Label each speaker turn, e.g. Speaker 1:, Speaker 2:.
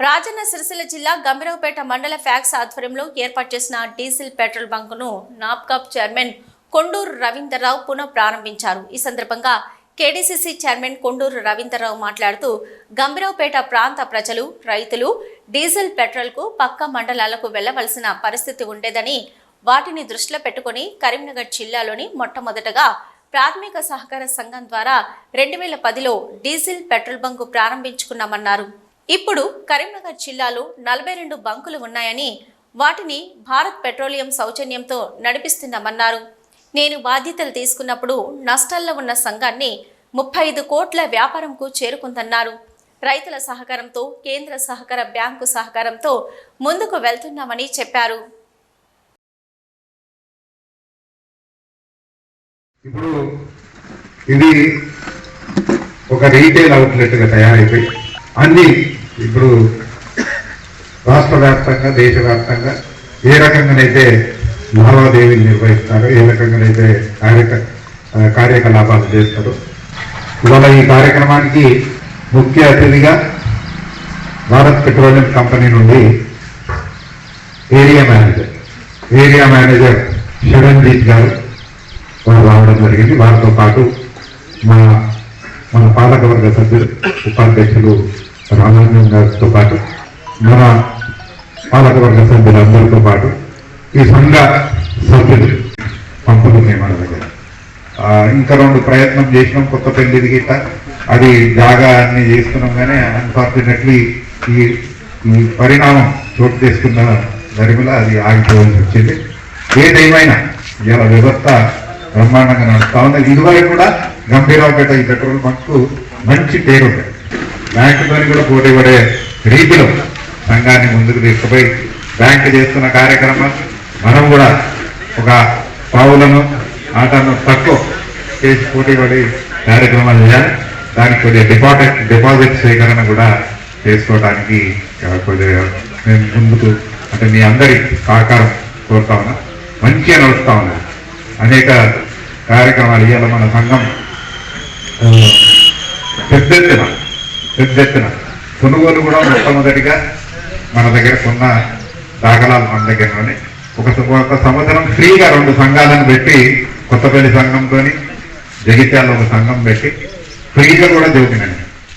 Speaker 1: రాజన్న సిరిసిల్ల జిల్లా గంభీరావుపేట మండల ఫ్యాక్స్ ఆధ్వర్యంలో ఏర్పాటు చేసిన డీజిల్ పెట్రోల్ బంకును నాప్కాప్ చైర్మన్ కొండూరు రవీంద్రరావు పునః ప్రారంభించారు ఈ సందర్భంగా కేడీసీసీ చైర్మన్ కొండూరు రవీందర్రావు మాట్లాడుతూ గంభీరావుపేట ప్రాంత ప్రజలు రైతులు డీజిల్ పెట్రోల్కు పక్క మండలాలకు వెళ్ళవలసిన పరిస్థితి ఉండేదని వాటిని దృష్టిలో పెట్టుకుని కరీంనగర్ జిల్లాలోని మొట్టమొదటగా ప్రాథమిక సహకార సంఘం ద్వారా రెండు వేల పదిలో డీజిల్ పెట్రోల్ బంకు ప్రారంభించుకున్నామన్నారు. ఇప్పుడు కరీంనగర్ జిల్లాలో నలభై రెండు బంకులు ఉన్నాయని వాటిని భారత్ పెట్రోలియం సౌజన్యంతో నడిపిస్తున్నామన్నారు. నేను బాధ్యతలు తీసుకున్నప్పుడు నష్టాల్లో ఉన్న సంఘాన్ని ముప్పై ఐదు కోట్ల వ్యాపారంకు చేరుకుందన్నారు. రైతుల సహకారంతో కేంద్ర సహకార బ్యాంకు సహకారంతో ముందుకు వెళ్తున్నామని చెప్పారు.
Speaker 2: ఇప్పుడు ఇది ఒక రీటైల్ అవుట్లెట్గా తయారైపోయి అన్ని ఇప్పుడు రాష్ట్ర వ్యాప్తంగా దేశవ్యాప్తంగా ఏ రకంగానైతే లావాదేవీలు నిర్వహిస్తారో ఏ రకంగానైతే కార్యక కార్యకలాపాలు చేస్తారో ఇవాళ ఈ కార్యక్రమానికి ముఖ్య అతిథిగా భారత్ పెట్రోలియం కంపెనీ నుండి area manager area manager Sharanjeet గారు వారు రావడం జరిగింది. వారితో పాటు మా మన పాలకవర్గ సభ్యులు ఉపాధ్యక్షులు రామానందం గారితో పాటు మన పాలకవర్గ సభ్యులందరితో పాటు ఈ సంఘ సభ్యులు పంపుతున్నాయి మన దగ్గర. ఇంకా రెండు ప్రయత్నం చేసినాం కొత్త పెళ్ళిది గిట్ట అది జాగా అన్ని చేసుకున్నాం కానీ అన్ఫార్చునేట్లీ ఈ ఈ పరిణామం చోటు చేసుకున్న దరిమిల అది ఆగిపోవాల్సి వచ్చింది. ఏదేమైనా ఇవాళ వ్యవస్థ బ్రహ్మాండంగా నడుస్తా ఉంది. ఇదివరకు కూడా గంభీరావుపేట ఈ పెట్రోల్ బంక్ మంచి పేరు ఉంది బ్యాంకుతో కూడా పోటీ పడే రీతిలో సంఘాన్ని ముందుకు తీసుకుపోయి బ్యాంకు చేస్తున్న కార్యక్రమం మనం కూడా ఒక పావులను ఆటను తక్కువ చేసి పోటీ పడి కార్యక్రమాలు చేయాలి. దానికి కొద్దిగా డిపాజిట్ డిపాజిట్ సేకరణ కూడా చేసుకోవడానికి కొద్దిగా మేము ముందుకు అంటే మీ అందరి సహకారం కోరుతా ఉన్నా. మంచిగా నడుస్తా ఉన్నా. అనేక కార్యక్రమాలు ఇవాళ మన సంఘం. ఆ, పెద్ద ఎత్తున కొనుగోలు కూడా మొట్టమొదటిగా మన దగ్గర కొన్న దాఖలాలు మన దగ్గరలోనే. ఒక ఒక సంవత్సరం ఫ్రీగా రెండు సంఘాలను పెట్టి కొత్తపల్లి సంఘంతో జగిత్యాల ఒక సంఘం పెట్టి ఫ్రీగా కూడా చదివినండి